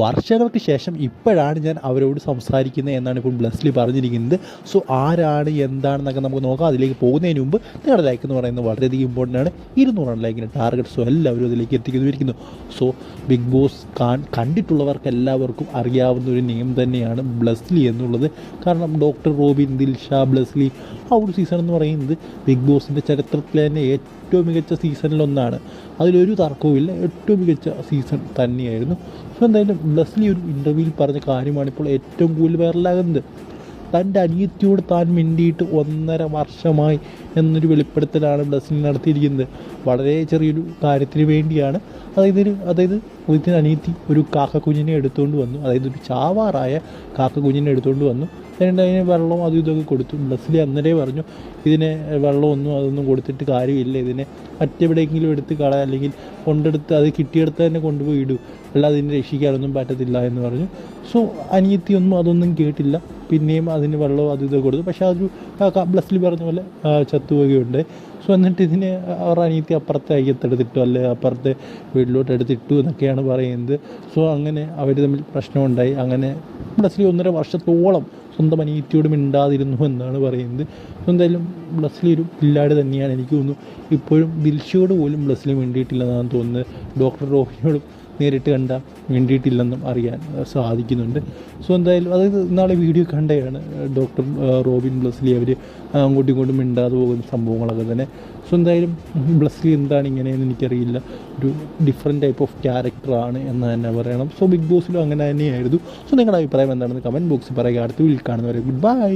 വർഷങ്ങൾക്ക് ശേഷം ഇപ്പോഴാണ് ഞാൻ അവരോട് സംസാരിക്കുന്നത് എന്നാണ് ഇപ്പോൾ ബ്ലസ്ലി പറഞ്ഞിരിക്കുന്നത്. സോ ആരാണ് എന്താണെന്നൊക്കെ നമുക്ക് നോക്കാം. അതിലേക്ക് പോകുന്നതിന് മുമ്പ് നിങ്ങളുടെ ലൈക്ക് എന്ന് പറയുന്നത് വളരെയധികം ഇമ്പോർട്ടന്റ് ആണ്. ഇരുന്നൂറാണ് ലൈക്കിന്റെ ടാർഗറ്റ് സോ എല്ലാവരും അതിലേക്ക് എത്തിക്കുന്നു സോ ബിഗ് ബോസ് കണ്ടിട്ടുള്ളവർക്ക് എല്ലാവർക്കും അറിയാവുന്ന ഒരു നെയിം തന്നെയാണ് ബ്ലസ്ലി എന്നുള്ളത്. കാരണം ഡോക്ടർ റോബിൻ ദിൽഷ ബ്ലസ്ലി ആ ഒരു സീസൺ എന്ന് പറയുന്നത് ബിഗ് ബോസിന്റെ ചരിത്രത്തിലെ തന്നെ ഏറ്റവും മികച്ച സീസണിലൊന്നാണ് അതിലൊരു തർക്കവുമില്ല. ഏറ്റവും മികച്ച സീസൺ തന്നെയായിരുന്നു. സോ എന്തായാലും ബ്ലസ്ലി ഒരു ഇന്റർവ്യൂവിൽ പറഞ്ഞ കാര്യമാണ് ഇപ്പോൾ ഏറ്റവും കൂടുതൽ വൈറലാകുന്നത് തന്റെ അനിയത്തിയോട് താൻ മിണ്ടിയിട്ട് ഒന്നര വർഷമായി എന്നൊരു വെളിപ്പെടുത്തലാണ് ബ്ലസ്സിൽ നടത്തിയിരിക്കുന്നത്. വളരെ ചെറിയൊരു കാര്യത്തിന് വേണ്ടിയാണ്. അതായത് ഒരു അതായത് ഇതിന് അനിയത്തി ഒരു കാക്കക്കുഞ്ഞിനെ എടുത്തുകൊണ്ട് വന്നു. അതായത് ഒരു ചാവാറായ കാക്കക്കുഞ്ഞിനെ എടുത്തുകൊണ്ട് വന്നു. എന്നിട്ട് അതിന് വെള്ളവും അതും ഇതൊക്കെ കൊടുത്തു. ബ്ലസ്ലി അന്നേരേ പറഞ്ഞു ഇതിന് വെള്ളമൊന്നും അതൊന്നും കൊടുത്തിട്ട് കാര്യമില്ല. ഇതിനെ മറ്റെവിടെയെങ്കിലും എടുത്ത് കള അല്ലെങ്കിൽ കൊണ്ടെടുത്ത് അത് കിട്ടിയെടുത്ത് തന്നെ കൊണ്ടുപോയി ഇടൂ. അല്ലാതെ ഇതിനെ രക്ഷിക്കാനൊന്നും പറ്റത്തില്ല എന്ന് പറഞ്ഞു. സോ അനിയത്തിയൊന്നും അതൊന്നും കേട്ടില്ല. പിന്നെയും അതിന് വെള്ളവും അതും ഇതൊക്കെ കൊടുത്തു. പക്ഷേ അതൊരു ബ്ലസ്സിൽ പറഞ്ഞ പോലെ ചത്തുപോകുകയുണ്ട് സോ എന്നിട്ട് ഇതിന് അവർ അനിയത്തി അപ്പുറത്തെ അയ്യത്തെടുത്തിട്ടു അല്ലെ അപ്പുറത്തെ വീട്ടിലോട്ട് എടുത്തിട്ടു എന്നൊക്കെയാണ് പറയുന്നത്. സോ അങ്ങനെ അവർ തമ്മിൽ പ്രശ്നമുണ്ടായി. അങ്ങനെ ബ്ലസ്ലി ഒന്നര വർഷത്തോളം സ്വന്തം അനീത്തിയോട് മിണ്ടാതിരുന്നു എന്നാണ് പറയുന്നത്. എന്തായാലും ബ്ലസ്ലി ഒരു പില്ലാട് തന്നെയാണ് എനിക്ക് തോന്നുന്നു. ഇപ്പോഴും ദിൽഷയോട് പോലും ബ്ലസ്സിൽ മിണ്ടിയിട്ടില്ലെന്നാണ് തോന്നുന്നത്. ഡോക്ടർ റോഹിനോടും നേരിട്ട് കണ്ട വേണ്ടിയിട്ടില്ലെന്നും അറിയാൻ സാധിക്കുന്നുണ്ട്. സോ എന്തായാലും അതായത് ഇന്നാളെ വീഡിയോ കണ്ടെയാണ് ഡോക്ടർ റോബിൻ ബ്ലസ്ലി അവർ അങ്ങോട്ടും ഇങ്ങോട്ടും മിണ്ടാതെ പോകുന്ന സംഭവങ്ങളൊക്കെ തന്നെ. സോ എന്തായാലും ബ്ലസ്ലി എന്താണ് ഇങ്ങനെയെന്ന് എനിക്കറിയില്ല. ഒരു ഡിഫറെന്റ് ടൈപ്പ് ഓഫ് ക്യാരക്ടറാണ് എന്ന് തന്നെ പറയണം. സോ ബിഗ് ബോസിലും അങ്ങനെ തന്നെയായിരുന്നു. സോ നിങ്ങളുടെ അഭിപ്രായം എന്താണെന്ന് കമന്റ് ബോക്സിൽ പറയുക. അടുത്ത വീട്ടിൽ കാണുന്നവരെ ഗുഡ് ബൈ